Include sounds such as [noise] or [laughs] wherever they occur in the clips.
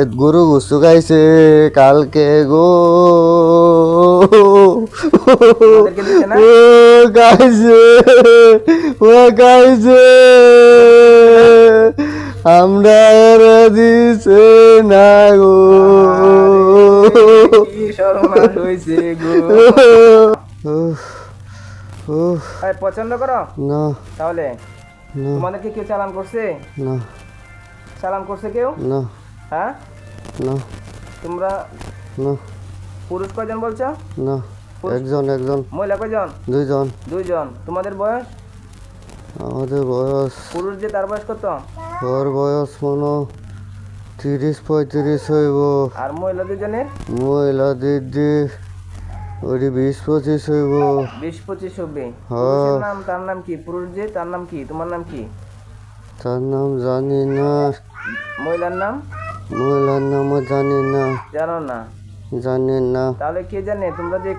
গরু গুসু গাইছে কালকে গো? ও গাইছে ও গাইছে আমরা দিছে না গো। পছন্দ করো? না। তাহলে? তোমাদেরকে কেউ চালান করছে? না। চালান করছে কেউ? না। হ্যাঁ? না। তোমরা না। পুরুষ কয়জন বলছো? না। একজন একজন। মহিলা কয়জন? দুইজন। দুইজন। তোমাদের বয়স? আমাদের বয়স পুরুষ যে তার বয়স কত? ওর বয়স মনে তিরিশ পঁয়ত্রিশ হইব। আর মহিলা দুজনের মহিলা দিদি ওটি বিশ পঁচিশ হইব। বিশ পঁচিশ হবে। হ্যাঁ। নাম তার নাম কি? পুরুষ যে তার নাম কি? তোমার নাম কি? তার নাম জানি না। মহিলার নাম? মহিলার নামও জানি না। জানো না? জানি না। তাহলে কে জানে? তোমরা যে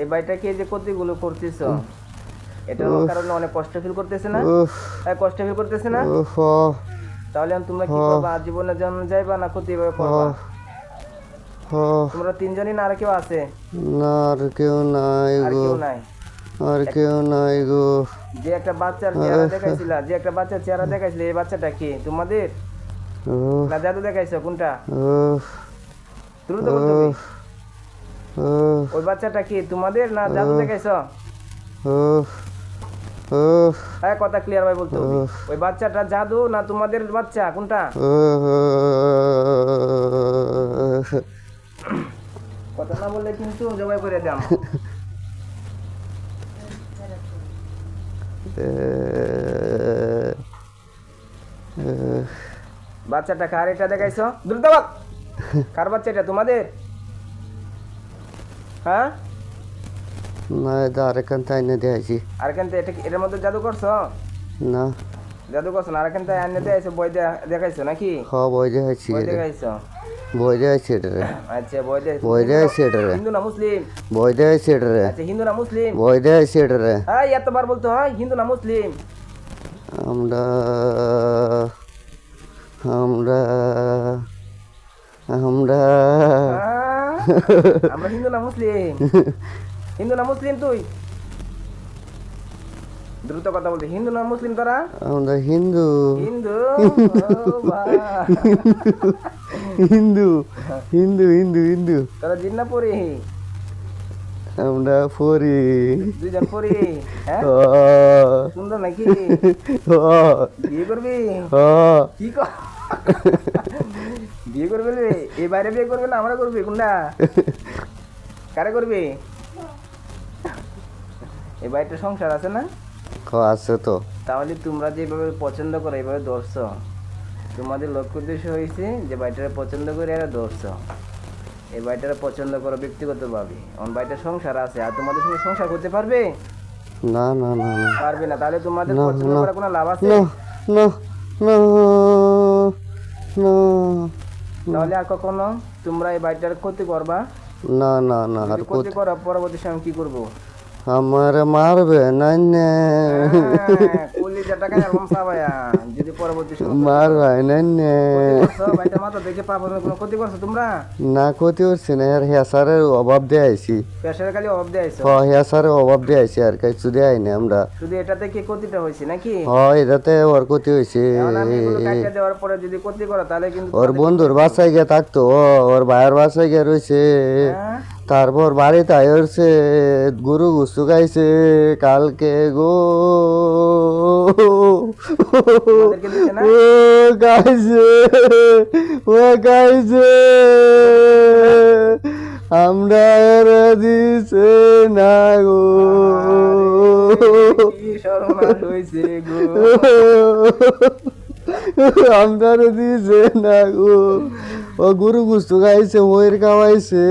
এই বাড়িটা কে যে ক্ষতিগুলো করতেছ? এটার কারণে অনেক কষ্ট ফিল করতেছে না? হ্যাঁ, কষ্ট ফিল করতেছে না? তাহলে তোমরা কি করবা? জীবনের জন্য যাইবা না ক্ষতি এভাবে করবা? হ তোমরা তিনজনই না আর কেউ আছে? না আর কেউ নাই আর কেউ নাই? আর কেউ নাই গো। যে একটা বাচ্চার চেহারা দেখাইছিলা যে একটা বাচ্চার চেহারা দেখাইছিলে এই বাচ্চাটা কি? তোমাদের? না জাদু দেখাইছো কোনটা? দ্রুত ওই বাচ্চাটা কি? তোমাদের না জাদু দেখাইছো? হ্যাঁ কথা ক্লিয়ার ভাই বলতে ওই বাচ্চাটা জাদু না তোমাদের বাচ্চা? কোনটা? কথা না বললে কিন্তু জবাই করে দাম [laughs] বাচ্চাটা কার এটা দেখাইছো? দ্রুত কার বাচ্চা এটা তোমাদের? হ্যাঁ? না এটা আরেকখান তাই না দিয়েছি আর এখান এটা এটার মধ্যে জাদু করছ? না। জাদু করছ না আর এখান থেকে আইনে দেখাইছো বই দেখাইছো নাকি? হ বই দিয়েছি বই দেখাইছো। দিয়েছি এটারে আচ্ছা দে বই এটারে হিন্দু না মুসলিম দিয়েছি এটারে আচ্ছা হিন্দু না মুসলিম বই দিয়েছি এটারে হ্যাঁ এতবার বলতে হয় হিন্দু না মুসলিম আমরা আমরা আমরা আমরা হিন্দু না মুসলিম হিন্দু না মুসলিম তুই দ্রুত কথা বলতে হিন্দু না মুসলিম তোরা আমরা হিন্দু হিন্দু। হিন্দু হিন্দু হিন্দু হিন্দু। তোরা জিন্না পড়ি আমরা পড়ি দুইজন পড়ি হ্যাঁ? সুন্দর নাকি? বিয়ে করবি। কি কর বিয়ে করবে রে? এই বাইরে বিয়ে করবে না আমরা করবি কোনটা কারে করবি? এই বাড়িতে সংসার আছে না? আছে তো। তাহলে তোমরা যেভাবে পছন্দ করো এইভাবে ধরছ। তোমাদের লক্ষ্য উদ্দেশ্য হয়েছে যে বাড়িটা পছন্দ করে এরা ধরছ। এই বাড়িটা পছন্দ করো ব্যক্তিগতভাবে। অন বাড়িটা সংসার আছে আর তোমাদের সঙ্গে সংসার করতে পারবে? না না না না। পারবে না তাহলে তোমাদের পছন্দ করার কোনো লাভ আছে? না না না না। তাহলে আর কখনো তোমরা এই বাড়িটার ক্ষতি করবা? না না না আর ক্ষতি করো পরবর্তী সময় কি করব? আমার মারবে না। হ্যাঁ, মারবে না ক্ষতি করছ না আর হেসারের অভাব দিয়ে আইছি। অভাব দিয়ে আইছো? হেসারের অভাব দিয়ে আইছি আর কিছু দেয় না আমরা। শুধু এটা থেকে ক্ষতিটা হয়েছে নাকি? এটাতে ওর ক্ষতি হয়েছে। ওর বন্ধুর বাসায় গিয়ে থাকতো ওর ভাইয়ের বাসায় গিয়ে রয়েছে। হ্যাঁ, তারপর বাড়িতে আইরছে গরু গুসু গাইছে কালকে গো? ও গাইছে ও গাইছে। আমরা দিছে না গো। আমদার দিছে না গো। ও গুরু গুস্তু গাইছে ওইর খাওয়াইছে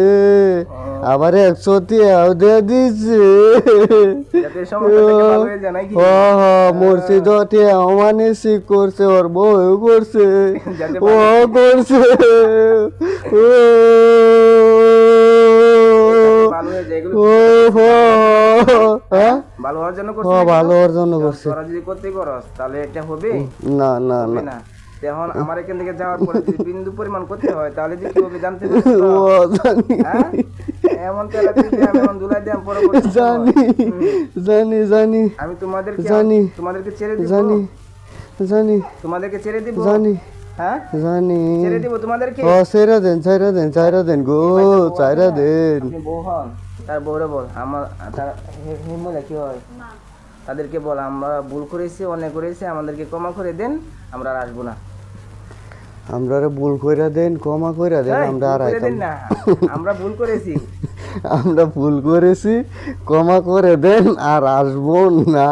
আবার একশো টিয়াও দিয়ে দিছে হয়ে হ হ মসজিদ টিয়াও মানে শিখ করছে ওর বউ করছে। ও করছে। ও। ভালো হয়ে হ্যাঁ ভালো হওয়ার জন্য করছ ভালো ওর জন্য করছে। তোরা যদি ক্ষতি করস তাহলে এটা হবে? না না না। এখন আমার এখান থেকে যাওয়ার পরে বিন্দু পরিমাণ করতে হয় তাহলে যে কীভাবে জানতে পারছ তো? ও জানি। হ্যাঁ? এমন এমন দুলাই দিলাম পরবর্তী জানি জানি জানি আমি তোমাদেরকে জানি। তোমাদেরকে ছেড়ে দিব। জানি জানি তোমাদেরকে ছেড়ে দিব? জানি হ্যাঁ? জানি। ছেড়ে দিব তোমাদেরকে? ও চাইরা দেন চাইরা দেন চাইরা দেন গো চাইরা দেন। তার বউরে বল আমার তার হে- হে কি হয়? তাদেরকে বল আমরা ভুল করেছি অনেক করেছি আমাদেরকে ক্ষমা করে দেন আমরা আর আসব না। আমরা ভুল কইরা দেন ক্ষমা কইরা দেন আমরা আর আইতাম না। আমরা ভুল করেছি। [laughs] আমরা ভুল করেছি ক্ষমা করে দেন আর আসব না।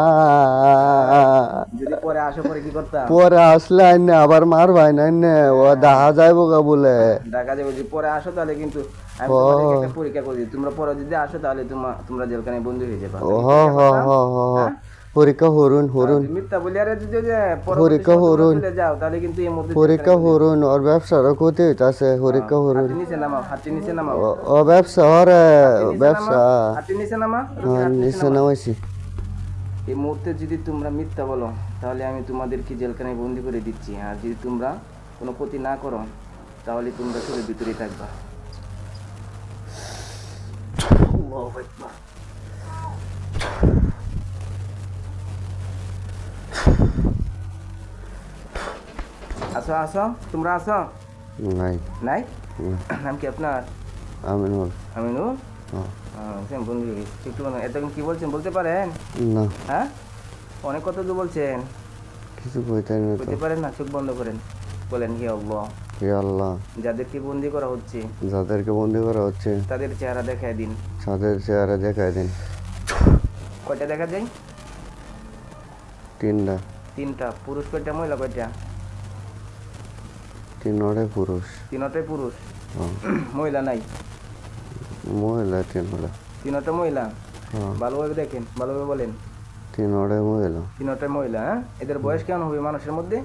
যদি পরে আসো পরে কি করতাম? পরে আসলে আইনে আবার মার ভাই না ও দেখা যাইবো গা বলে। ঢাকা যাব যদি পরে আসো তাহলে কিন্তু আমি তোমাদেরকে একটা পরীক্ষা করে তোমরা পরে যদি আসো তাহলে তোমার তোমরা জেলখানে বন্ধু হয়ে যাবে। হ হ হ হ। পরীক্ষা হরুন হরুন পরীক্ষা তোমরা হরুন। যাও তাহলে কিন্তু এই মধ্যে পরীক্ষা হরুন ওর ব্যবসারও ক্ষতি হইতাছে পরীক্ষা হরুন ও- ব্যবসা ওরে ব্যবসা নিচে নামা হ্যাঁ, নিচে নামাইছি এই মুহূর্তে যদি তোমরা মিথ্যা বলো তাহলে আমি তোমাদেরকে জেলখানায় বন্দি করে দিচ্ছি। আর যদি তোমরা কোনো ক্ষতি না করো তাহলে তোমরা চলে ভিতরেই থাকবা। আল্লাহু আকবার। আসো আসো। তোমরা আসো। নাই। নাই? নাম কি আপনার? আমিনুল। আমিনু হ্যাঁ। সেম বন্ধু। একটু এতক্ষণ কি বলছেন বলতে পারেন? না। হ্যাঁ? অনেক কথা তো বলছেন। কিছু কইতে বলতে পারেন না চোখ বন্ধ করেন। বলেন হি আল্লাহ। হে আল্লাহ। যাদেরকে বন্দি করা হচ্ছে। যাদেরকে বন্দি করা হচ্ছে। তাদের চেহারা দেখায় দিন। তাদের চেহারা দেখাই দিন। কয়টা দেখা যায়? তিনটা। তিনটা। পুরুষ কয়টা মহিলা কয়টা? তিনটে পুরুষ তিনটাই পুরুষ। [clears throat] মহিলা নাই? মহিলা তিনটা তিনটা মহিলা? ভালোভাবে দেখেন ভালোভাবে বলেন। তিনটে মহিলা। তিনটাই মহিলা হ্যাঁ এদের বয়স কেমন হবে মানুষের মধ্যে?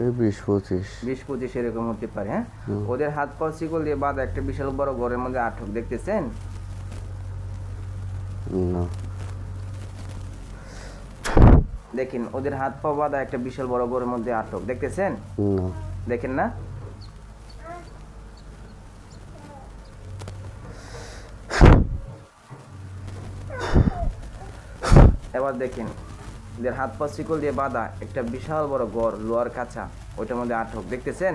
এই বিশ পঁচিশ। বিশ পঁচিশ এরকম হতে পারে হ্যাঁ? ওদের হাত পা শিকল দিয়ে বাঁধা একটা বিশাল বড় ঘরের মধ্যে আটক দেখতেছেন? না। দেখেন ওদের হাত পা বাঁধা একটা বিশাল বড় ঘরের মধ্যে আটক দেখতেছেন? দেখেন না? এবার দেখেন এদের হাত পা শিকল দিয়ে বাঁধা একটা বিশাল বড় ঘর লোহার কাছা ওইটার মধ্যে আটক দেখতেছেন?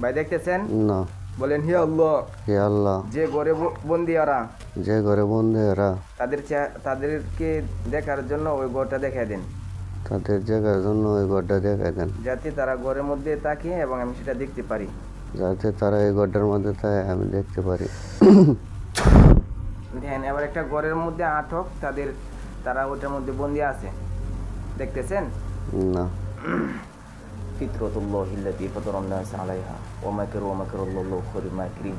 ভাই দেখতেছেন? না। বলেন হি আল্লাহ। হে আল্লাহ। যে ঘরে বন্দি ওরা যে ঘরে বন্ধু এরা তাদের তাদেরকে দেখার জন্য ওই ঘরটা দেখাই দেন। তাদের জায়গার জন্য ওই ঘরটা দেখাই দেন। যাতে তারা ঘরের মধ্যে তাকিয়ে এবং আমি সেটা দেখতে পারি। যাতে তারা এই ঘরটার মধ্যে থাকে আমি দেখতে পারি। ধ্যান এবার একটা ঘরের মধ্যে আটক তাদের তারা ওটার মধ্যে বন্দি আছে। দেখতেছেন? না। ফিতরতুল্লাহ ইল্লাতি ফাতারান্নাস আলাইহা ওয়া মাকরু ওয়া মাকরুল্লাহু খায়রুল মাকিরিন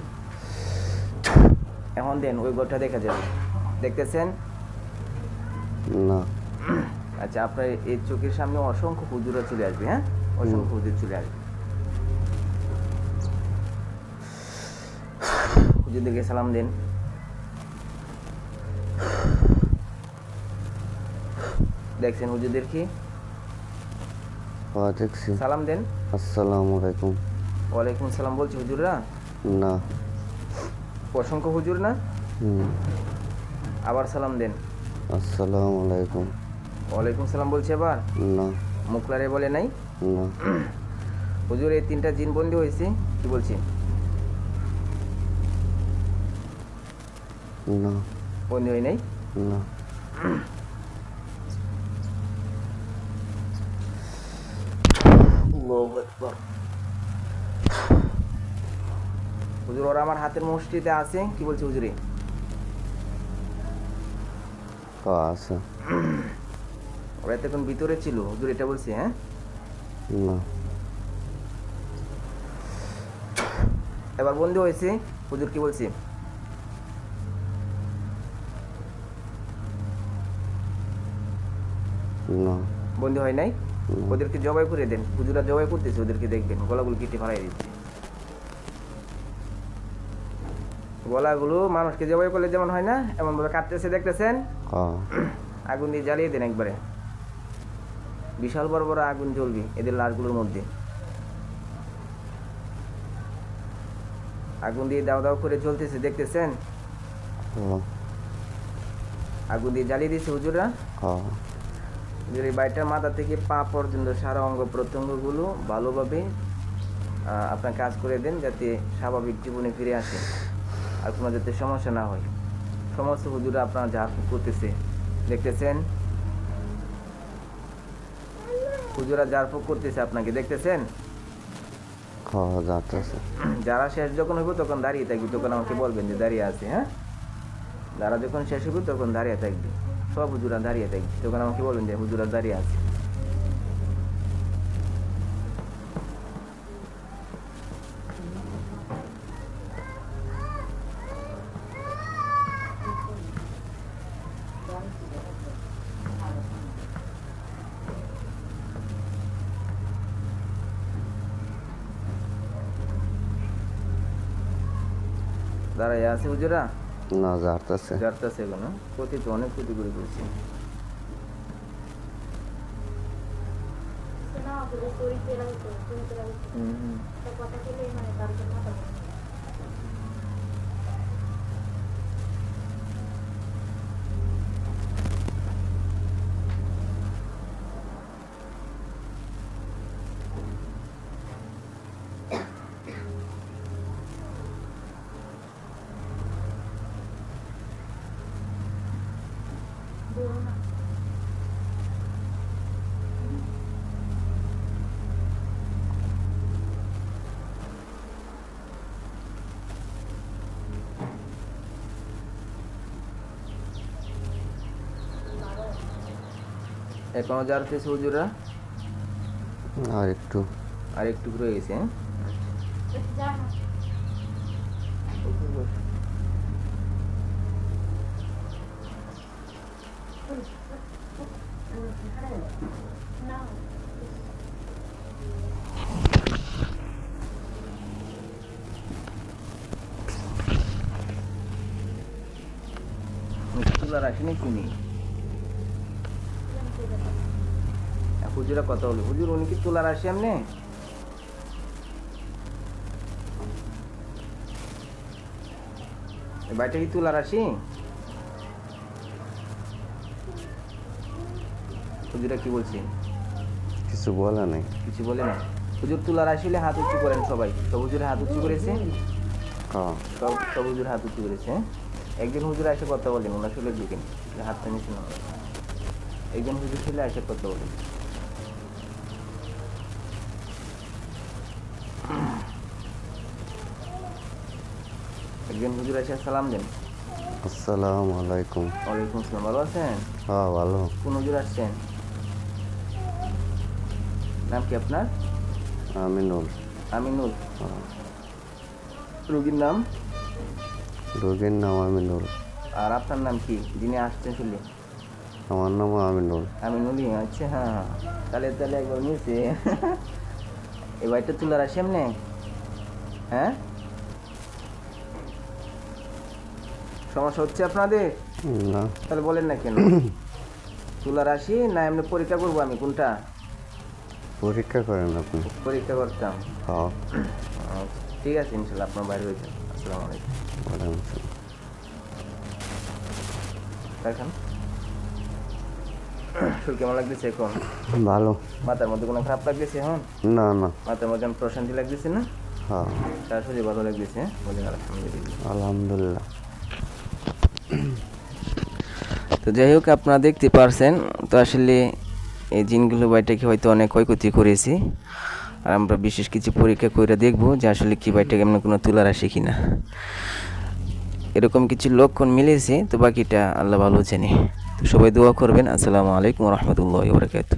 এখন দেন ওই ঘরটা দেখা যাবে দেখতেছেন? না। আচ্ছা আপনার এই চোখের সামনে অসংখ্য হুজুরা চলে আসবে হ্যাঁ? অসংখ্য হুজুর চলে আসবে। হুজুরদেরকে সালাম দেন। দেখছেন হুজুরদের কি? হ্যাঁ দেখছি সালাম দেন। আসসালামু আলাইকুম। ওয়ালাইকুম সালাম বলছি হুজুররা? না। অসংখ্য হুজুর না? আবার সালাম দেন। আসসালামু আলাইকুম। ওয়ালাইকুম সালাম বলছে আবার? না। মুখলারে বলে নাই? না। হুজুর এই তিনটা জিন বন্দি হয়েছে কি বলছি না। বন্দি হয় নাই? না। হুজুর ওরা আমার হাতের মুষ্টিতে আছে? কি বলছে হুজুরে? হ্যাঁ আছে। [clears throat] ওরা এতক্ষণ ভিতরে ছিল হুজুর এটা বলছে হ্যাঁ? এবার বন্দি হয়েছে হুজুর কি বলছে? না। বন্দি হয় নাই। ওদেরকে জবাই করে দেন। হুজুরা জবাই করতেছে ওদেরকে দেখবেন গলাগুলো কেটে ফালাই দিচ্ছে। গলাগুলো মানুষকে জবাই করলে যেমন হয় না এমন ভাবে কাটতেছে দেখতেছেন? হ্যাঁ। আগুন দিয়ে জ্বালিয়ে দেন একবারে। বিশাল বড় বড় আগুন জ্বলবে এদের লাশগুলোর মধ্যে। আগুন দিয়ে দাও দাও করে জ্বলতেছে দেখতেছেন? আগুন দিয়ে জ্বালিয়ে দিয়েছে হুজুরা এই বাড়িটার মাথা থেকে পা পর্যন্ত সারা অঙ্গ প্রত্যঙ্গগুলো ভালোভাবে আপনার কাজ করে দেন যাতে স্বাভাবিক জীবনে ফিরে আসে আর কোনো যাতে সমস্যা না হয়। সমস্ত হুজুরা আপনার ঝাড়ফুঁক করতেছে দেখতেছেন? হুজুরা ঝাড়ফুঁক করতেছে আপনাকে দেখতেছেন? যারা শেষ যখন হইব তখন দাঁড়িয়ে থাকবি তখন আমাকে বলবেন যে দাঁড়িয়ে আছে হ্যাঁ? যারা যখন শেষ হইব তখন দাঁড়িয়ে থাকবি। সব হুজুরা দাঁড়িয়ে থাকবি তখন আমাকে বলবেন যে হুজুরা দাঁড়িয়ে আছে। দাঁড়াই আছে হুজুরা? না যাইতেছে যারতাছে এখন হ্যাঁ? ক্ষতি তো অনেক ক্ষতি করে করছি হুম, হুম। এখনও যারতেছে হুজুরা আর একটু। আর একটু রয়ে গেছে হ্যাঁ? তুলা রাখিনি কিনি হুজুরা কথা হলো হুজুর উনি কি তোলার আসি এমনি বাড়িটা কি তোলার আসি হুজুরা কি বলছি? কিছু বলে নাই। কিছু বলে না হুজুর তুলার আসলে হাত উঁচু করেন সবাই। সব হুজুর হাত উঁচু করেছে? সব সব হুজুর হাত উঁচু করেছে হ্যাঁ? একজন হুজুর এসে কথা বলেন ওনার শুলে ঢুকেন। হাতটা নিচে না একজন হুজুর ছিল এসে কথা বলেন। একজন হুজুর এসে সালাম দেন। আসসালামু আলাইকুম। ওয়ালাইকুম আসসালাম ভালো আছেন? হ্যাঁ ভালো। কোন হুজুর আসছেন? নাম কি আপনার? আমিনুল। আমিনুল। হ্যাঁ, রোগীর নাম? রোগীর নাম আমিনুল। আর আপনার নাম কি? যিনি আসছেন শুনলে। আমার নাম আমিনুল। আমি নলি আচ্ছা হ্যাঁ হ্যাঁ। তাহলে তাহলে একবার মিলছে। [laughs] এই বাড়িটা তুলার আসি এমনি হ্যাঁ? সমস্যা হচ্ছে আপনাদের? না। তাহলে বলেন না কেন? [clears throat] তুলার আসি না এমনি পরীক্ষা করব আমি কোনটা? পরীক্ষা করেন আপনি। পরীক্ষা করতাম। হ্যাঁ। আচ্ছা, ঠিক আছে ইনশাল্লাহ আপনার বাইরে হয়ে যান আসসালামু আলাইকুম। বলেন দেখেন শুরু কেমন লাগতেছে এখন? ভালো। মাথার মধ্যে কোনো খারাপ লাগতেছে এখন? না না। মাথার মধ্যে প্রশান্তি লাগতেছে না? হ্যাঁ। শরীর ভালো লাগতেছে হ্যাঁ? বলে আলহামদুলিল্লাহ। আলহামদুলিল্লাহ। তো যাই হোক, আপনারা দেখতে পারছেন। তো আসলে এই জিনগুলো বাড়িটাকে হয়তো অনেক ক্ষয়ক্ষতি করেছি। আর আমরা বিশেষ কিছু পরীক্ষা করে দেখব যে আসলে কি বাড়িটাকে এমন কোনো তুলার আসে কিনা। এরকম কিছু লক্ষণ মিলেছে, তো বাকিটা আল্লাহ ভালো জানে। তো সবাই দোয়া করবেন। আসসালামু আলাইকুম রহমতুল্লাহ বরকাত